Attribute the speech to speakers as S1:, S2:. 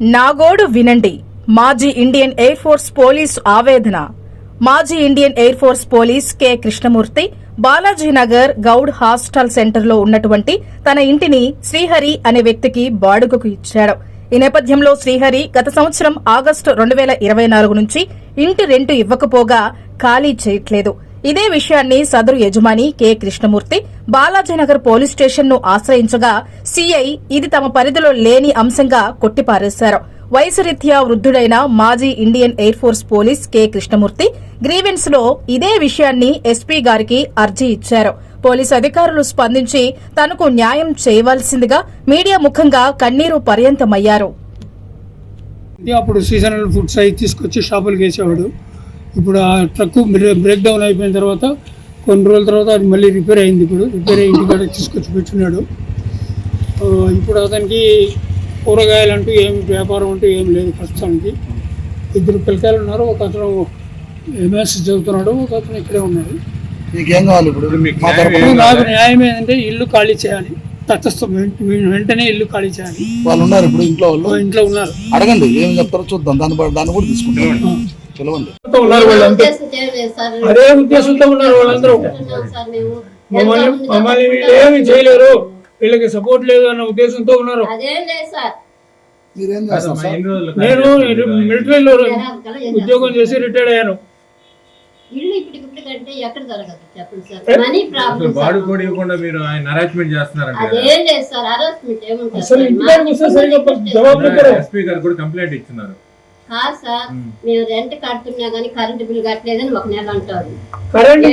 S1: నాగోడు వినండి. మాజీ Indian air force police ఆవేదన. మాజీ Indian air force police K. Krishnamurthy Balajinagar Goud hostel సెంటర్లో ఉన్నటువంటి తన ఇంటిని శ్రీహరి అనే వ్యక్తికి బాడుగకు ఇచ్చాడు. ఈ నేపథ్యంలో శ్రీహరి గత సంవత్సరం ఆగస్టు రెండు వేల ఇరవై నాలుగు నుంచి ఇంటి రెంటు ఇవ్వకపోగా ఖాళీ చేయట్లేదు. ఇదే విషయాన్ని సదరు యజమాని కె. కృష్ణమూర్తి బాలాజీనగర్ పోలీస్ స్టేషన్ను ఆశ్రయించగా సీఐ ఇది తమ పరిధిలో లేని అంశంగా కొట్టిపారేశారు. వయసు రీత్యా వృద్ధుడైన మాజీ Indian air force police K. Krishnamurthy గ్రీవెన్స్లో ఇదే విషయాన్ని ఎస్పీ గారికి అర్జీ ఇచ్చారు. పోలీసు అధికారులు స్పందించి తనకు న్యాయం చేయవలసిందిగా మీడియా ముఖంగా కన్నీరు పర్యంతమయ్యారు.
S2: అప్పుడు సీజనల్ ఫుడ్స్ అవి తీసుకొచ్చి షాపులకు వేసేవాడు. ఇప్పుడు ఆ ట్రక్ బ్రేక్ డౌన్ అయిపోయిన తర్వాత కొన్ని రోజుల తర్వాత అది మళ్ళీ రిపేర్ అయింది ఇప్పుడు. రిపేర్ అయ్యి ఇంటికాడ తీసుకొచ్చి పెట్టున్నాడు. ఆ, ఇప్పుడు అతనికి కూరగాయలు అంటూ ఏం వ్యాపారం అంటూ ఏం లేదు ప్రస్తుతానికి. ఇద్దరు పిల్లకాయలు ఉన్నారు. ఒక అతను ఎంఎస్ చదువుతున్నాడు. ఒక అతను ఇక్కడే ఉన్నాడు.
S3: మీకేం కావాలి ఇప్పుడు?
S2: నాకు న్యాయం ఏంటంటే ఇల్లు ఖాళీ చేయాలి. తటస్థం వెంట- వెంటనే ఇల్లు ఖాళీ చేయాలి.
S3: వాళ్ళు ఉన్నారు ఇప్పుడు ఇంట్లో వాళ్ళు?
S2: ఓ ఇంట్లో ఉన్నారు.
S3: అడగండి ఏం చెప్తారో చూద్దాం. దాన్ని దాన్ని కూడా తీసుకుంటాం. పిలవండి.
S2: ఉన్నారు
S4: సార్.
S2: అదే ఉద్దేశంతో ఉన్నారు వాళ్ళందరూ. మమ్మల్ని మమ్మల్ని వీళ్ళు. ఏమి చేయలేరు. వీళ్ళకి సపోర్ట్ లేదు అన్న ఉద్దేశంతో ఉన్నారు. నేను మిలిటరీలో ఉద్యోగం చేసి రిటైర్డ్ అయ్యాను. అసలు వస్తే సరిగ్గా జవాబు.
S5: ఎస్పీ గారు కూడా కంప్లైంట్ ఇస్తున్నారు
S4: కాదు సార్ మేము. రెంట్ కడుతున్నా కానీ కరెంట్ బిల్ కట్టలేదని ఒక నెల అంటారు.
S2: కరెంట్